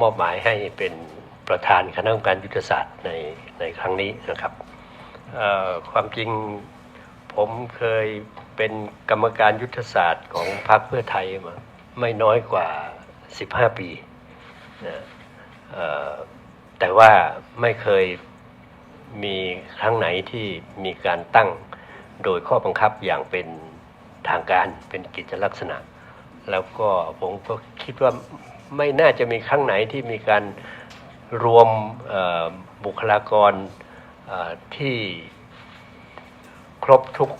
มอบหมายให้เป็นประธานคณะกรรมการยุทธศาสตร์ในในครั้งนี้นะครับความจริงผมเคยเป็นกรรมการยุทธศาสตร์ของพรรคเพื่อไทยมาไม่น้อยกว่า 15 ปีนะแต่ว่าไม่เคยมีครั้งไหนที่มีการตั้งโดยข้อบังคับอย่างเป็นทางการเป็นกิจลักษณะ แล้วก็ผมก็คิดว่า ไม่น่าจะมีครั้งไหนที่มีการรวมบุคลากรที่ครบทุก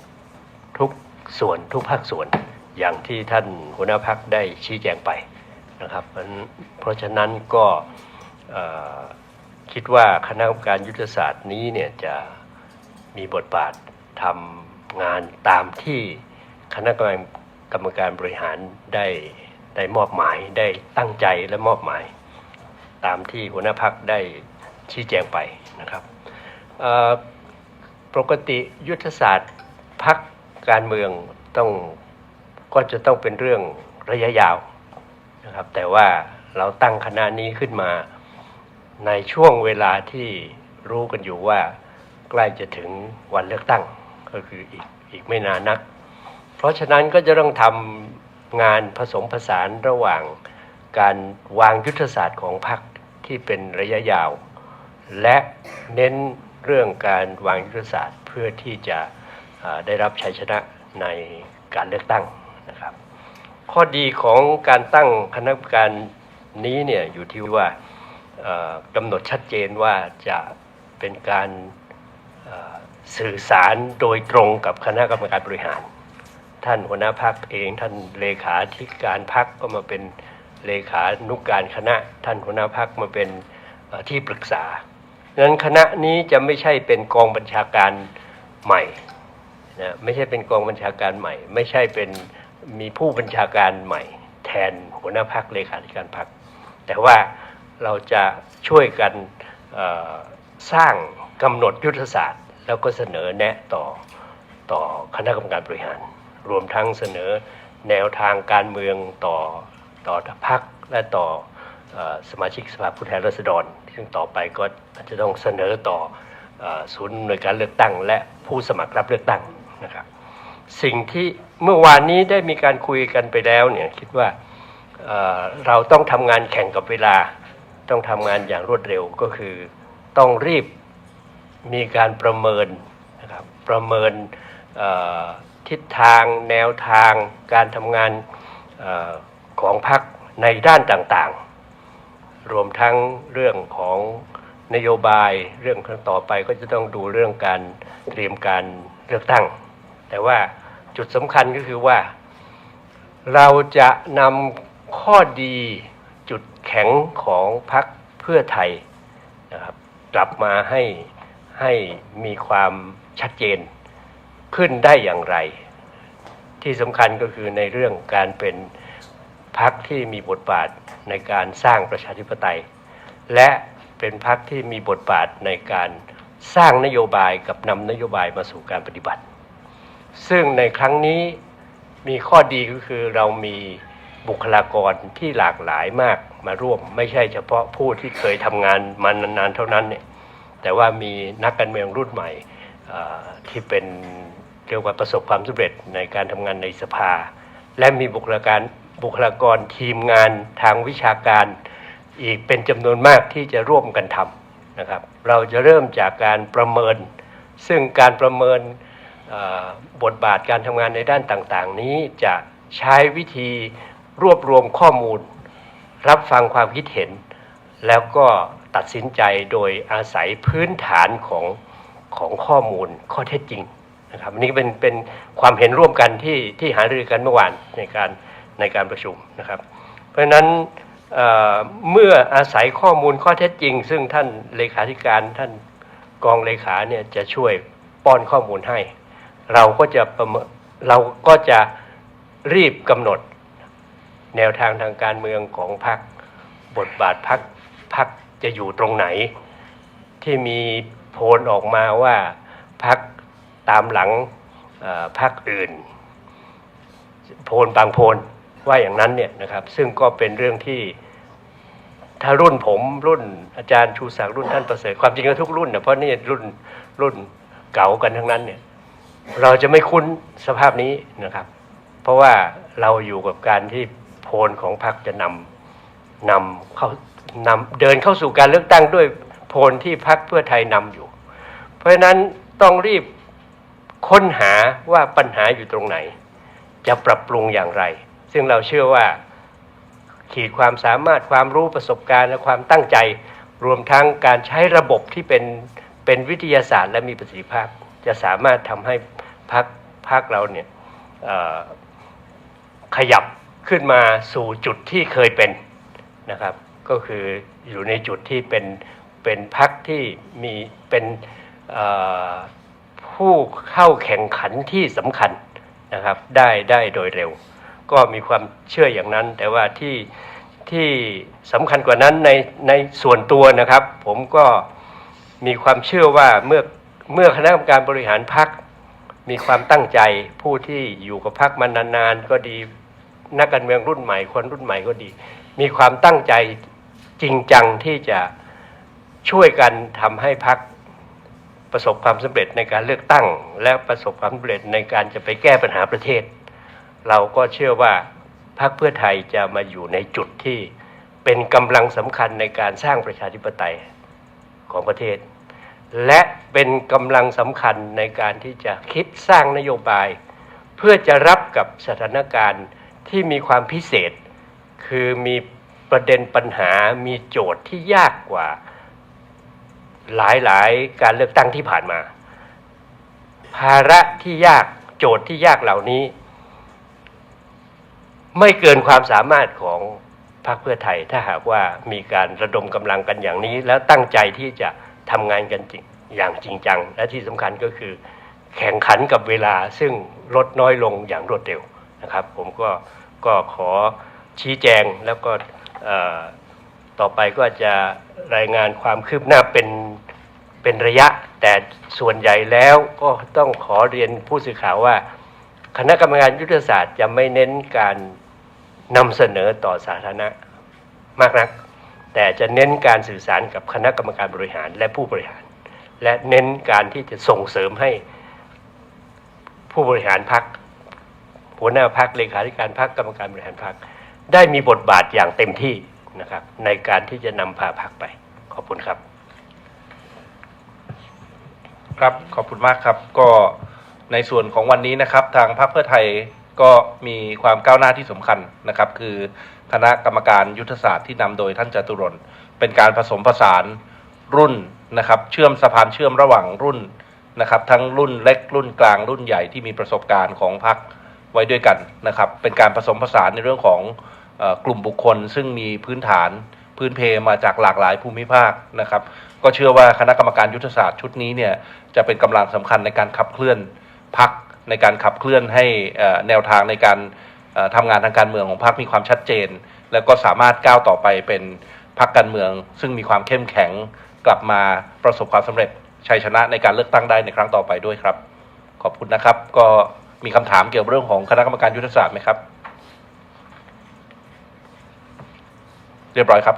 ทุกส่วนทุกภาคส่วนอย่างที่ท่านหัวหน้าพักได้ชี้แจงไปนะครับเพราะฉะนั้นก็คิดว่าคณะกรรมการยุทธศาสตร์นี้เนี่ยจะมีบทบาททำงานตามที่คณะกรรมการกรรมการบริหารได้ ได้มอบหมายได้ตั้งใจและมอบหมาย ตามที่หัวหน้าพักได้ชี้แจงไปนะครับปกติยุทธศาสตร์พักการเมืองต้องก็จะต้องเป็นเรื่องระยะยาวนะครับแต่ว่าเราตั้งคณะนี้ขึ้นมาในช่วงเวลาที่รู้กันอยู่ว่าใกล้จะถึงวันเลือกตั้งก็คืออีกอีกไม่นานนัก เพราะฉะนั้นก็จะต้องทำ งานผสมผสานระหว่างการวางยุทธศาสตร์ของพรรคที่เป็นระยะยาว และเน้นเรื่องการวางยุทธศาสตร์เพื่อที่จะได้รับชัยชนะในการเลือกตั้งนะครับ ข้อดีของการตั้งคณะกรรมการนี้เนี่ยอยู่ที่ว่ากำหนดชัดเจนว่าจะเป็นการสื่อสารโดยตรงกับคณะกรรมการบริหาร ท่านหัวหน้าพักเอง ท่านเลขาธิการพักก็มาเป็นเลขานุกการคณะ ท่านหัวหน้าพักมาเป็นที่ปรึกษาดังนั้นคณะนี้จะไม่ใช่เป็นกองบัญชาการใหม่นะไม่ใช่เป็นกองบัญชาการใหม่ ไม่ใช่เป็นมีผู้บัญชาการใหม่ แทนหัวหน้าพักเลขาธิการพัก แต่ว่าเราจะช่วยกันสร้างกำหนดยุทธศาสตร์ แล้วก็เสนอแนะต่อต่อคณะกรรมการบริหาร รวมทั้งเสนอแนวทางการเมืองต่อต่อพักและต่ออสมาชิกสภาผู้แทนราษฎร ซึ่งต่อไปก็อาจจะต้องเสนอต่ออศูนย์หน่วยการเลือกตั้ง และผู้สมัครรับเลือกตั้งนะครับสิ่งที่เมื่อวานนี้ได้มีการคุยกันไปแล้วเนี่ยคิดว่าเเราต้องทำงานแข่งกับเวลา ต้องทำงานอย่างรวดเร็วก็คือต้องรีบมีการประเมินนะครับประเมินเทิศทางแนวทางการทำงานออของพรรคในด้านต่างๆ รวมทั้งเรื่องของนโยบายเรื่องครั้งต่อไปก็จะต้องดูเรื่องการเตรียมการเลือกตั้ง แต่ว่าจุดสำคัญก็คือว่า เราจะนำข้อดีจุดแข็งของพรรคเพื่อไทยนะครับกลับมาให้ให้มีความชัดเจน ขึ้นได้อย่างไร ที่สำคัญก็คือในเรื่องการเป็นพรรคที่มีบทบาทในการสร้างประชาธิปไตย และเป็นพรรคที่มีบทบาทในการสร้างนโยบายกับนำนโยบายมาสู่การปฏิบัติ ซึ่งในครั้งนี้มีข้อดีก็คือเรามีบุคลากรที่หลากหลายมากมาร่วม ไม่ใช่เฉพาะผู้ที่เคยทำงานมานานๆเท่านั้นเนี่ยแต่ว่ามีนักการเมืองรุ่นใหม่ที่เป็น เรียกว่าประสบความสำเร็จในการทำงานในสภา และมีบุคลากรบุคลากรทีมงานทางวิชาการอีกเป็นจำนวนมากที่จะร่วมกันทำนะครับ เราจะเริ่มจากการประเมิน ซึ่งการประเมินบทบาทการทำงานในด้านต่างๆ นี้จะใช้วิธีรวบรวมข้อมูล รับฟังความคิดเห็น แล้วก็ตัดสินใจโดยอาศัยพื้นฐานของของข้อมูลข้อเท็จจริง นะครับอันนี้เป็นเป็นความเห็นร่วมกันที่ที่หารือกันเมื่อวานในการในการประชุมนะครับ เพราะฉะนั้นเเมื่ออาศัยข้อมูลข้อเท็จจริง ซึ่งท่านเลขาธิการท่านกองเลขาเนี่ยจะช่วยป้อนข้อมูลให้ เราก็จะประเมินเราก็จะรีบกำหนดแนวทางทางการเมืองของพรรคบทบาทพรรคพรรคจะอยู่ตรงไหน ที่มีโพลออกมาว่าพรรค ตามหลังพรรคอื่น โพลบางโพลว่าอย่างนั้นเนี่ยนะครับซึ่งก็เป็นเรื่องที่ถ้ารุ่นผมรุ่นอาจารย์ชูศักดิ์รุ่นท่านประเสริฐความจริงก็ทุกรุ่นนะเพราะนี่รุ่นรุ่นเก่ากันทั้งนั้นเนี่ยเราจะไม่คุ้นสภาพนี้นะครับ เพราะว่าเราอยู่กับการที่โพลของพรรคจะนำนำเข้านำเดินเข้าสู่การเลือกตั้งด้วยโพลที่พรรคเพื่อไทยนำอยู่ เพราะฉะนั้นต้องรีบ ค้นหาว่าปัญหาอยู่ตรงไหน จะปรับปรุงอย่างไร ซึ่งเราเชื่อว่าขีดความสามารถความรู้ประสบการณ์และความตั้งใจ รวมทั้งการใช้ระบบที่เป็นเป็นวิทยาศาสตร์และมีประสิทธิภาพ จะสามารถทำให้พักพักเราเนี่ยขยับขึ้นมาสู่จุดที่เคยเป็นนะครับ ก็คืออยู่ในจุดที่เป็นเป็นพักที่มีเป็น ผู้เข้าแข่งขันที่สำคัญนะครับได้ได้โดยเร็ว ก็มีความเชื่ออย่างนั้น แต่ว่าที่ที่สำคัญกว่านั้นในในส่วนตัวนะครับ ผมก็มีความเชื่อว่าเมื่อเมื่อคณะกรรมการบริหารพักมีความตั้งใจผู้ที่อยู่กับพักมานานๆก็ดีนักการเมืองรุ่นใหม่คนรุ่นใหม่ก็ดี มีความตั้งใจจริงจังที่จะช่วยกันทำให้พัก ประสบความสำเร็จในการเลือกตั้ง และประสบความสำเร็จในการจะไปแก้ปัญหาประเทศ เราก็เชื่อว่าพรรคเพื่อไทยจะมาอยู่ในจุดที่เป็นกำลังสำคัญในการสร้างประชาธิปไตยของประเทศ และเป็นกำลังสำคัญในการที่จะคิดสร้างนโยบาย เพื่อจะรับกับสถานการณ์ที่มีความพิเศษ คือมีประเด็นปัญหามีโจทย์ที่ยากกว่า หลายๆ การเลือกตั้งที่ผ่านมา ภาระที่ยากโจทย์ที่ยากเหล่านี้ ไม่เกินความสามารถของพรรคเพื่อไทยถ้าหากว่ามีการระดมกำลังกันอย่างนี้ แล้วตั้งใจที่จะทำงานกันจริงอย่างจริงจัง และที่สำคัญก็คือ แข่งขันกับเวลาซึ่งลดน้อยลงอย่างรวดเร็วนะครับ ผมก็ก็ขอชี้แจงแล้วก็ต่อไปก็จะรายงานความคืบหน้าเป็น เป็นระยะ แต่ส่วนใหญ่แล้วก็ต้องขอเรียนผู้สื่อข่าวว่า คณะกรรมการยุทธศาสตร์จะไม่เน้นการนำเสนอต่อสาธารณะมากนัก แต่จะเน้นการสื่อสารกับคณะกรรมการบริหารและผู้บริหาร และเน้นการที่จะส่งเสริมให้ผู้บริหารพักหัวหน้าพักเลขาธิการพักกรรมการบริหารพักได้มีบทบาทอย่างเต็มที่นะครับในการที่จะนำพาพักไป ขอบคุณครับ ครับขอบคุณมากครับก็ในส่วนของวันนี้นะครับทางพรรคเพื่อไทยก็มีความก้าวหน้าที่สำคัญนะครับ คือคณะกรรมการยุทธศาสตร์ที่นำโดยท่านจตุรนเป็นการผสมผสานรุ่นนะครับ เชื่อมสะพานเชื่อมระหว่างรุ่นนะครับ ทั้งรุ่นเล็กรุ่นกลางรุ่นใหญ่ที่มีประสบการณ์ของพรรคไว้ด้วยกันนะครับ เป็นการผสมผสานในเรื่องของอกลุ่มบุคคล ซึ่งมีพื้นฐาน พื้นเพมาจากหลากหลายภูมิภาคนะครับ ก็เชื่อว่าคณะกรรมการยุทธศาสตร์ชุดนี้เนี่ยจะเป็นกำลังสำคัญในการขับเคลื่อนพักในการขับเคลื่อนให้แนวทางในการเอ่อทำงานทางการเมืองของพรรคมีความชัดเจน แล้วก็สามารถก้าวต่อไปเป็นพรรคการเมือง ซึ่งมีความเข้มแข็งกลับมาประสบความสำเร็จชัยชนะในการเลือกตั้งได้ในครั้งต่อไปด้วยครับ ขอบคุณนะครับ ก็มีคำถามเกี่ยวกับเรื่องของคณะกรรมการยุทธศาสตร์ไหมครับ เรียบร้อยครับ